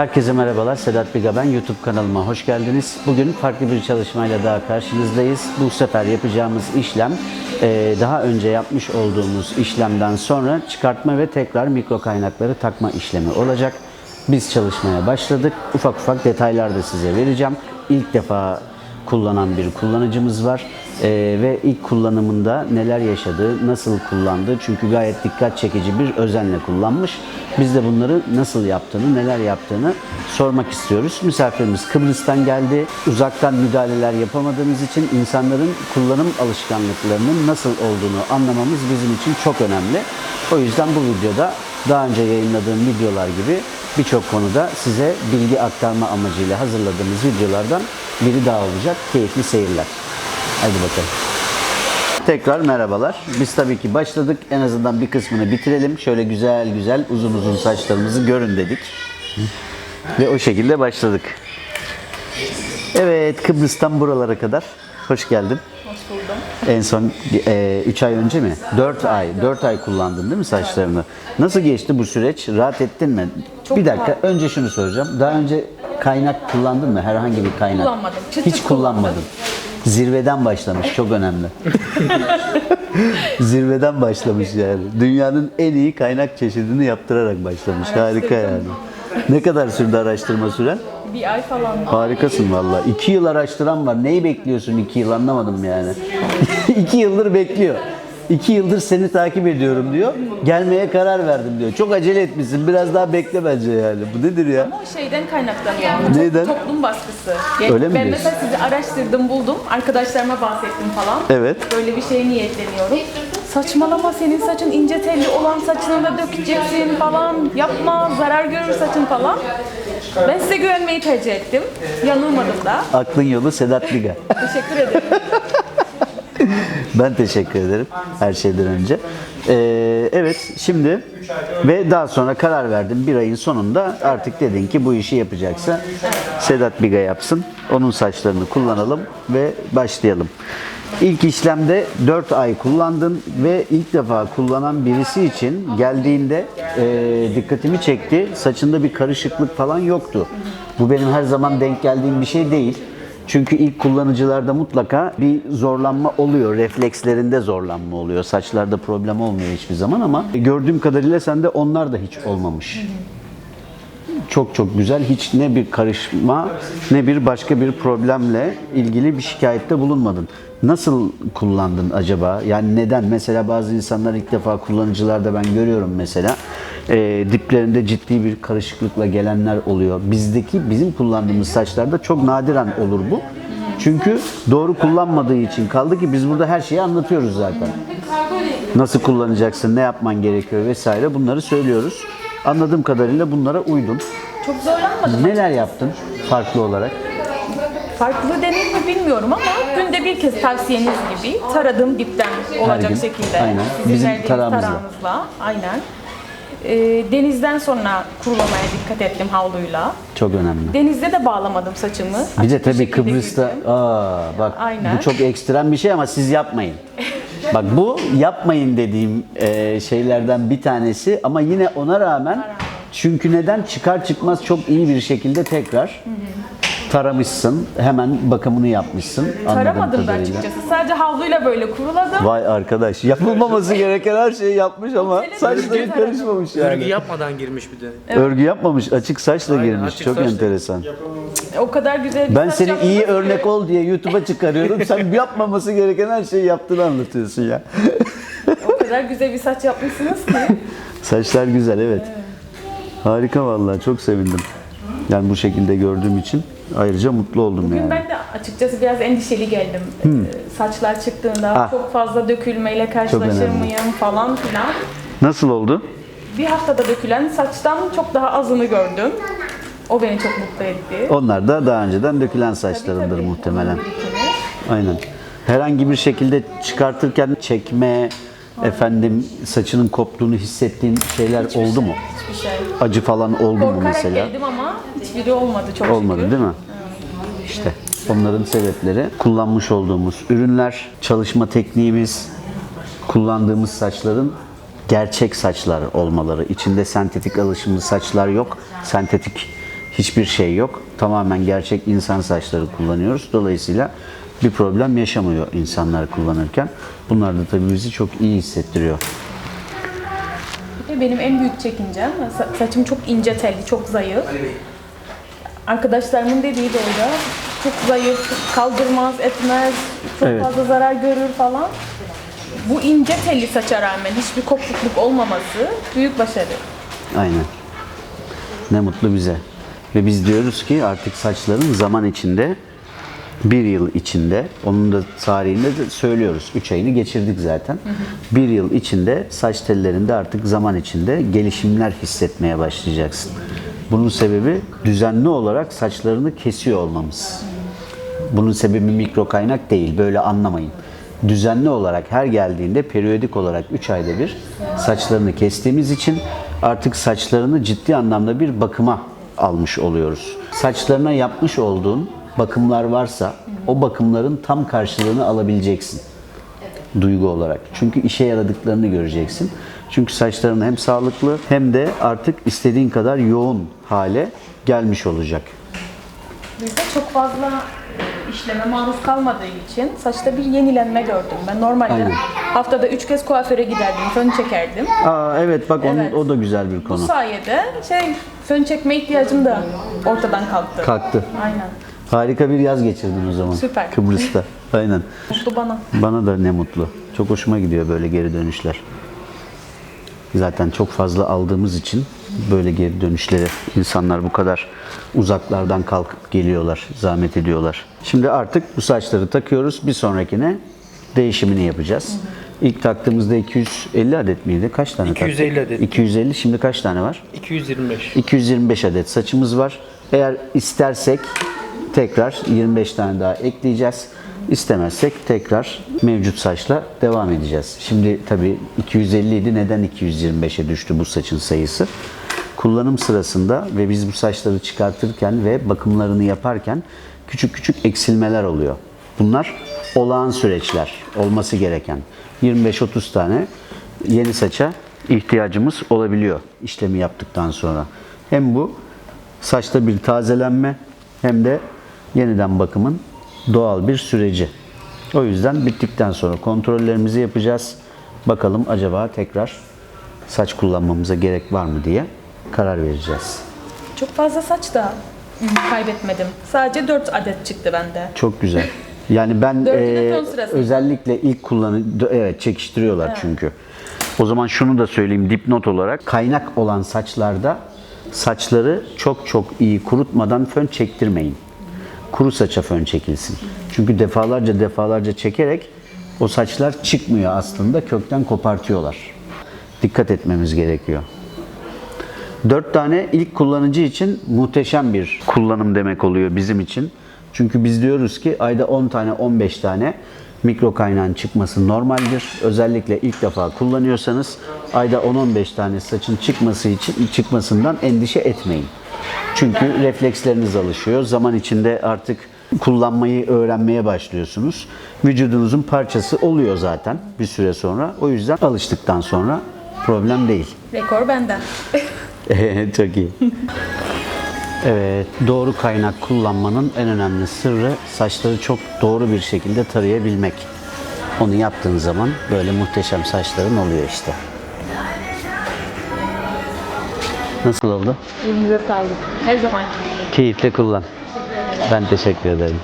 Herkese merhabalar. Sedat Biga ben. YouTube kanalıma hoş geldiniz. Bugün farklı bir çalışmayla daha karşınızdayız. Bu sefer yapacağımız işlem eee, daha önce yapmış olduğumuz işlemden sonra çıkartma ve tekrar mikro kaynakları takma işlemi olacak. Biz çalışmaya başladık. Ufak ufak detaylar da size vereceğim. İlk defa kullanan bir kullanıcımız var Ee, ve ilk kullanımında neler yaşadığı, nasıl kullandığı çünkü gayet dikkat çekici bir özenle kullanmış. Biz de bunları nasıl yaptığını, neler yaptığını sormak istiyoruz. Misafirimiz Kıbrıs'tan geldi. Uzaktan müdahaleler yapamadığımız için insanların kullanım alışkanlıklarının nasıl olduğunu anlamamız bizim için çok önemli. O yüzden bu videoda daha önce yayınladığım videolar gibi birçok konuda size bilgi aktarma amacıyla hazırladığımız videolardan biri daha olacak. Keyifli seyirler. Hadi bakalım. Tekrar merhabalar. Biz tabii ki başladık. En azından bir kısmını bitirelim. Şöyle güzel güzel uzun uzun saçlarımızı görün dedik. Ve o şekilde başladık. Evet Kıbrıs'tan buralara kadar. Hoş geldin. Hoş buldum. En son 3 ay önce mi? 4 ay. 4 ay kullandın değil mi saçlarını? Nasıl geçti bu süreç? Rahat ettin mi? Çok bir dakika rahat. önce şunu soracağım. Daha önce kaynak kullandın mı? Herhangi bir kaynak? Kullanmadım. Çıtır Hiç kullanmadın. Zirveden başlamış. Çok önemli. Zirveden başlamış yani. Dünyanın en iyi kaynak çeşidini yaptırarak başlamış. Harika yani. Ne kadar sürdü araştırma süren? Bir ay falan. Harikasın valla. İki yıl araştıran var. Neyi bekliyorsun iki yıl anlamadım yani. iki yıldır bekliyor. İki yıldır seni takip ediyorum diyor. Gelmeye karar verdim diyor. Çok acele etmişsin. Biraz daha bekle bence yani. Bu nedir ya? Ama o şeyden kaynaklanıyor. Neyden? Toplum baskısı. Yani Öyle mi ben diyorsun? mesela sizi araştırdım, buldum. Arkadaşlarıma bahsettim falan. Evet. Böyle bir şeye niyetleniyorum. Saçmalama senin saçın ince telli olan saçını da dökeceksin falan. Yapma zarar görür saçın falan. Ben size güvenmeyi tercih ettim. Yanılmadım da. Aklın yolu Sedat Liga. Teşekkür ederim. Ben teşekkür ederim her şeyden önce. Ee, evet şimdi ve daha sonra karar verdim bir ayın sonunda artık dedin ki bu işi yapacaksa Sedat Biga yapsın. Onun saçlarını kullanalım ve başlayalım. İlk işlemde 4 ay kullandın ve ilk defa kullanan birisi için geldiğinde e, dikkatimi çekti. Saçında bir karışıklık falan yoktu. Bu benim her zaman denk geldiğim bir şey değil. Çünkü ilk kullanıcılarda mutlaka bir zorlanma oluyor. Reflekslerinde zorlanma oluyor. Saçlarda problem olmuyor hiçbir zaman ama gördüğüm kadarıyla sende onlar da hiç olmamış. Çok çok güzel. Hiç ne bir karışma ne bir başka bir problemle ilgili bir şikayette bulunmadın. Nasıl kullandın acaba? Yani neden? Mesela bazı insanlar ilk defa kullanıcılarda ben görüyorum mesela e, diplerinde ciddi bir karışıklıkla gelenler oluyor. Bizdeki bizim kullandığımız saçlarda çok nadiren olur bu. Çünkü doğru kullanmadığı için kaldı ki biz burada her şeyi anlatıyoruz zaten. Nasıl kullanacaksın, ne yapman gerekiyor vesaire bunları söylüyoruz. Anladığım kadarıyla bunlara uydun. Çok zorlanmadım. Neler yaptın farklı olarak? Farklı denir mi bilmiyorum ama günde bir kez tavsiyeniz gibi taradım dipten olacak gün. şekilde. Aynen. Bizim tarağınızla. Aynen. Ee, denizden sonra kurulamaya dikkat ettim havluyla. Çok önemli. Denizde de bağlamadım saçımı. Bir de Açık bir tabii şekilde Kıbrıs'ta aa bak Aynen. bu çok ekstrem bir şey ama siz yapmayın. bak bu yapmayın dediğim e, şeylerden bir tanesi ama yine ona rağmen çünkü neden çıkar çıkmaz çok iyi bir şekilde tekrar taramışsın. Hemen bakımını yapmışsın. anladığım Taramadım ben açıkçası. Sadece havluyla böyle kuruladım. Vay arkadaş yapılmaması gereken her şeyi yapmış ama Öyle saçları bir- karışmamış Örgü yani. yapmadan girmiş bir de. Örgü yapmamış açık saçla Aynen, girmiş. açık çok saçla. enteresan. O kadar güzel bir Ben saç seni iyi ki. örnek ol diye YouTube'a çıkarıyorum. Sen yapmaması gereken her şeyi yaptığını anlatıyorsun ya. O kadar güzel bir saç yapmışsınız ki. Saçlar güzel evet. Harika vallahi çok sevindim. Yani bu şekilde gördüğüm için ayrıca mutlu oldum Bugün yani. ben de açıkçası biraz endişeli geldim. Ee, Saçlar çıktığında Ah. çok fazla dökülmeyle karşılaşır mıyım falan filan. Nasıl oldu? Bir haftada dökülen saçtan çok daha azını gördüm. O beni çok mutlu etti. Onlar da daha önceden dökülen saçlarındır Tabii, muhtemelen. birikimi. Aynen. Herhangi bir şekilde çıkartırken çekme, efendim saçının koptuğunu hissettiğin şeyler oldu mu? Hiçbir şey. Acı falan oldu mu Korkarak mesela? geldim ama hiçbiri olmadı çok Olmadı şükür. değil mi? İşte Onların sebepleri kullanmış olduğumuz ürünler, çalışma tekniğimiz, kullandığımız saçların gerçek saçlar olmaları. İçinde sentetik alışımlı saçlar yok. Sentetik hiçbir şey yok. Tamamen gerçek insan saçları kullanıyoruz. Dolayısıyla bir problem yaşamıyor insanlar kullanırken. Bunlar da tabii bizi çok iyi hissettiriyor. Benim en büyük çekincem sa- saçım çok ince telli, çok zayıf. Arkadaşlarımın dediği de öyle. Çok zayıf, kaldırmaz, etmez, çok Evet. fazla zarar görür falan. Bu ince telli saça rağmen hiçbir kopukluk olmaması büyük başarı. Aynen. Ne mutlu bize. Ve biz diyoruz ki artık saçların zaman içinde bir yıl içinde, onun da tarihinde de söylüyoruz. 3 ayını geçirdik zaten. Bir yıl içinde saç tellerinde artık zaman içinde gelişimler hissetmeye başlayacaksın. Bunun sebebi düzenli olarak saçlarını kesiyor olmamız. Bunun sebebi mikro kaynak değil. Böyle anlamayın. Düzenli olarak her geldiğinde periyodik olarak 3 ayda bir saçlarını kestiğimiz için artık saçlarını ciddi anlamda bir bakıma almış oluyoruz. Saçlarına yapmış olduğun bakımlar varsa o bakımların tam karşılığını alabileceksin duygu olarak. Çünkü işe yaradıklarını göreceksin. Çünkü saçların hem sağlıklı hem de artık istediğin kadar yoğun hale gelmiş olacak. Bizde çok fazla e, işleme maruz kalmadığı için saçta bir yenilenme gördüm. Ben normalde Aynen. haftada 3 kez kuaföre giderdim, fön çekerdim. Aa evet bak onun, Evet. o da güzel bir Bu konu. sayede şey fön çekme ihtiyacım da ortadan kalktı. Kalktı. Aynen. Harika bir yaz geçirdin o zaman. Süper. Kıbrıs'ta. Aynen. Mutlu bana. Bana da ne mutlu. Çok hoşuma gidiyor böyle geri dönüşler. Zaten çok fazla aldığımız için böyle geri dönüşleri insanlar bu kadar uzaklardan kalkıp geliyorlar, zahmet ediyorlar. Şimdi artık bu saçları takıyoruz. Bir sonrakine değişimini yapacağız. İlk taktığımızda 250 adet miydi? Kaç tane 250 taktık? adet. 250. Şimdi kaç tane var? 225. 225 adet saçımız var. Eğer istersek tekrar 25 tane daha ekleyeceğiz. İstemezsek tekrar mevcut saçla devam edeceğiz. Şimdi tabii 250 idi. Neden 225'e düştü bu saçın sayısı? Kullanım sırasında ve biz bu saçları çıkartırken ve bakımlarını yaparken küçük küçük eksilmeler oluyor. Bunlar olağan süreçler, olması gereken. 25-30 tane yeni saça ihtiyacımız olabiliyor işlemi yaptıktan sonra. Hem bu saçta bir tazelenme hem de yeniden bakımın doğal bir süreci. O yüzden bittikten sonra kontrollerimizi yapacağız. Bakalım acaba tekrar saç kullanmamıza gerek var mı diye karar vereceğiz. Çok fazla saç da kaybetmedim. Sadece 4 adet çıktı bende. Çok güzel. Yani ben sırasında. özellikle ilk kullanı evet çekiştiriyorlar çünkü. O zaman şunu da söyleyeyim dipnot olarak kaynak olan saçlarda saçları çok çok iyi kurutmadan fön çektirmeyin. Kuru saça fön çekilsin. Çünkü defalarca defalarca çekerek o saçlar çıkmıyor aslında kökten kopartıyorlar. Dikkat etmemiz gerekiyor. 4 tane ilk kullanıcı için muhteşem bir kullanım demek oluyor bizim için. Çünkü biz diyoruz ki ayda 10 tane 15 tane mikro kaynağın çıkması normaldir. Özellikle ilk defa kullanıyorsanız ayda 10-15 tane saçın çıkması için çıkmasından endişe etmeyin. Çünkü refleksleriniz alışıyor. Zaman içinde artık kullanmayı öğrenmeye başlıyorsunuz. Vücudunuzun parçası oluyor zaten bir süre sonra. O yüzden alıştıktan sonra problem değil. Rekor benden. Çok iyi. Evet, doğru kaynak kullanmanın en önemli sırrı saçları çok doğru bir şekilde tarayabilmek. Onu yaptığın zaman böyle muhteşem saçların oluyor işte. Nasıl oldu? Elinize sağlık. Her zaman. Keyifle kullan. Ben teşekkür ederim.